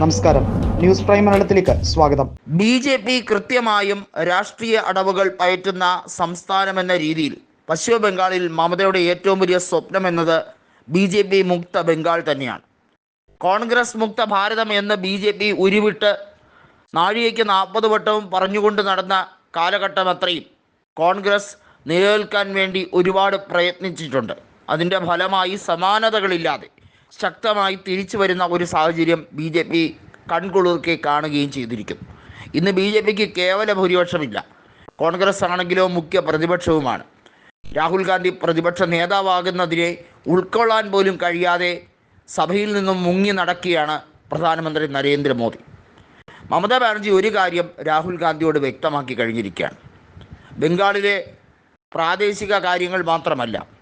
നമസ്കാരം. News prime മലയാളത്തിലേക്ക് സ്വാഗതം. ബി ജെ പി കൃത്യമായും രാഷ്ട്രീയ അടവുകൾ പയറ്റുന്ന സംസ്ഥാനമെന്ന രീതിയിൽ പശ്ചിമ ബംഗാളിൽ മമതയുടെ ഏറ്റവും വലിയ സ്വപ്നം എന്നത് ബി ജെ പി മുക്ത ബംഗാൾ തന്നെയാണ്. കോൺഗ്രസ് മുക്ത ഭാരതം എന്ന് ബി ജെ പി ഉരുവിട്ട് നാഴികയ്ക്ക് നാൽപ്പത് വട്ടവും പറഞ്ഞുകൊണ്ട് നടന്ന കാലഘട്ടം അത്രയും കോൺഗ്രസ് നിലനിൽക്കാൻ വേണ്ടി ഒരുപാട് പ്രയത്നിച്ചിട്ടുണ്ട്. അതിന്റെ ഫലമായി സമാനതകളില്ലാതെ ശക്തമായി തിരിച്ചു വരുന്ന ഒരു സാഹചര്യം ബി ജെ പി കൺകുളിർക്കെ കാണുകയും ചെയ്തിരിക്കും. ഇന്ന് ബി ജെ പിക്ക് കേവല ഭൂരിപക്ഷമില്ല. കോൺഗ്രസ് ആണെങ്കിലോ മുഖ്യ പ്രതിപക്ഷവുമാണ്. രാഹുൽ ഗാന്ധി പ്രതിപക്ഷ നേതാവാകുന്നതിനെ ഉൾക്കൊള്ളാൻ പോലും കഴിയാതെ സഭയിൽ നിന്നും മുങ്ങി നടക്കുകയാണ് പ്രധാനമന്ത്രി നരേന്ദ്രമോദി. മമതാ ബാനർജി ഒരു കാര്യം രാഹുൽ ഗാന്ധിയോട് വ്യക്തമാക്കി കഴിഞ്ഞിരിക്കുകയാണ്. ബംഗാളിലെ പ്രാദേശിക കാര്യങ്ങൾ മാത്രമല്ല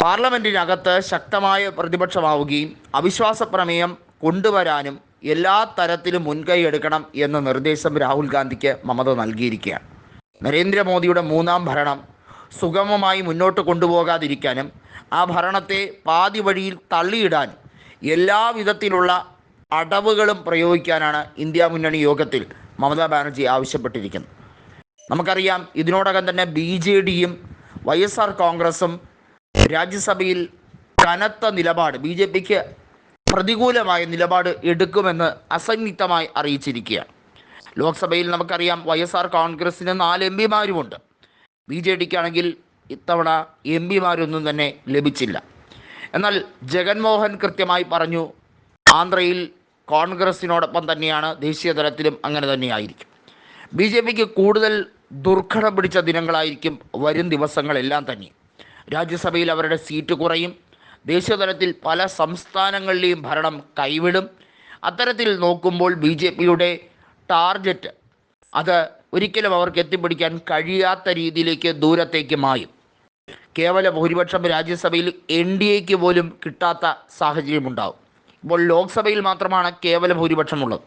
പാർലമെന്റിനകത്ത് ശക്തമായ പ്രതിപക്ഷമാവുകയും അവിശ്വാസ പ്രമേയം കൊണ്ടുവരാനും എല്ലാ തരത്തിലും മുൻകൈ എടുക്കണം എന്ന നിർദ്ദേശം രാഹുൽ ഗാന്ധിക്ക് മമത നൽകിയിരിക്കുകയാണ്. നരേന്ദ്രമോദിയുടെ മൂന്നാം ഭരണം സുഗമമായി മുന്നോട്ട് കൊണ്ടുപോകാതിരിക്കാനും ആ ഭരണത്തെ പാതി വഴിയിൽ തള്ളിയിടാനും എല്ലാ വിധത്തിലുള്ള അടവുകളും പ്രയോഗിക്കാനാണ് ഇന്ത്യ മുന്നണി യോഗത്തിൽ മമതാ ബാനർജി ആവശ്യപ്പെട്ടിരിക്കുന്നത്. നമുക്കറിയാം ഇതിനോടകം തന്നെ ബി ജെ ഡിയും വൈ എസ് ആർ കോൺഗ്രസും രാജ്യസഭയിൽ കനത്ത നിലപാട് ബി ജെ പിക്ക് പ്രതികൂലമായ നിലപാട് എടുക്കുമെന്ന് അസന്നിഗ്ധമായി അറിയിച്ചിരിക്കുകയാണ്. ലോക്സഭയിൽ നമുക്കറിയാം വൈ എസ് ആർ കോൺഗ്രസിന് നാല് എം പിമാരുമുണ്ട്. ബി ജെ ഡിക്കാണെങ്കിൽ ഇത്തവണ എം പിമാരൊന്നും തന്നെ ലഭിച്ചില്ല. എന്നാൽ ജഗൻമോഹൻ കൃത്യമായി പറഞ്ഞു ആന്ധ്രയിൽ കോൺഗ്രസിനോടൊപ്പം തന്നെയാണ് ദേശീയ തലത്തിലും അങ്ങനെ തന്നെയായിരിക്കും. ബി ജെ പിക്ക് കൂടുതൽ ദുർഘടം പിടിച്ച ദിനങ്ങളായിരിക്കും വരും ദിവസങ്ങളെല്ലാം തന്നെ. രാജ്യസഭയിൽ അവരുടെ സീറ്റ് കുറയും. ദേശീയതലത്തിൽ പല സംസ്ഥാനങ്ങളിലെയും ഭരണം കൈവിടും. അത്തരത്തിൽ നോക്കുമ്പോൾ ബി ജെ പിയുടെ ടാർഗറ്റ് അത് ഒരിക്കലും അവർക്ക് എത്തിപ്പിടിക്കാൻ കഴിയാത്ത രീതിയിലേക്ക് ദൂരത്തേക്ക് മായും. കേവല ഭൂരിപക്ഷം രാജ്യസഭയിൽ എൻ ഡി എക്ക് പോലും കിട്ടാത്ത സാഹചര്യമുണ്ടാവും ഇപ്പോൾ ലോക്സഭയിൽ മാത്രമാണ് കേവല ഭൂരിപക്ഷമുള്ളത്.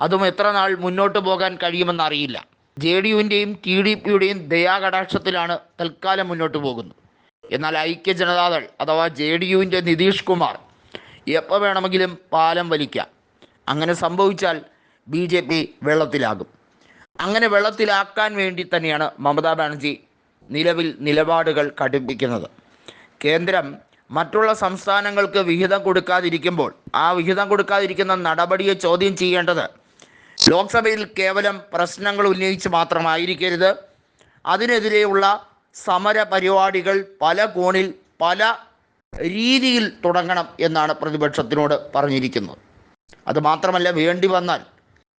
അതും എത്ര നാൾ മുന്നോട്ട് പോകാൻ കഴിയുമെന്നറിയില്ല ജെ ഡി യുവിന്റെയും ടി ഡി പിയുടെയും ദയാകടാക്ഷത്തിലാണ് തൽക്കാലം മുന്നോട്ട് പോകുന്നത്. എന്നാൽ ഐക്യ ജനതാദൾ അഥവാ ജെ ഡി യുവിന്റെ നിതീഷ് കുമാർ എപ്പോൾ വേണമെങ്കിലും പാലം വലിക്കാം. അങ്ങനെ സംഭവിച്ചാൽ ബി ജെ പി വെള്ളത്തിലാകും. അങ്ങനെ വെള്ളത്തിലാക്കാൻ വേണ്ടി തന്നെയാണ് മമതാ ബാനർജി നിലവിൽ നിലപാടുകൾ കടുപ്പിക്കുന്നത്. കേന്ദ്രം മറ്റുള്ള സംസ്ഥാനങ്ങൾക്ക് വിഹിതം കൊടുക്കാതിരിക്കുമ്പോൾ ആ വിഹിതം കൊടുക്കാതിരിക്കുന്ന നടപടിയെ ചോദ്യം ചെയ്യേണ്ടത് ലോക്സഭയിൽ കേവലം പ്രശ്നങ്ങൾ ഉന്നയിച്ച് മാത്രമായിരിക്കരുത്. അതിനെതിരെയുള്ള സമര പരിപാടികൾ പല കോണിൽ പല രീതിയിൽ തുടങ്ങണം എന്നാണ് പ്രതിപക്ഷത്തിനോട് പറഞ്ഞിരിക്കുന്നത്. അതുമാത്രമല്ല വേണ്ടി വന്നാൽ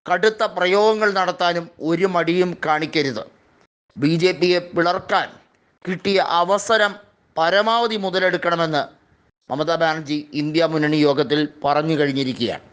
കടുത്ത പ്രയോഗങ്ങൾ നടത്താനും ഒരു മടിയും കാണിക്കരുത്. ബി ജെ പിയെ പിളർക്കാൻ കിട്ടിയ അവസരം പരമാവധി മുതലെടുക്കണമെന്ന് മമതാ ബാനർജി ഇന്ത്യ മുന്നണി യോഗത്തിൽ പറഞ്ഞു കഴിഞ്ഞിരിക്കുകയാണ്.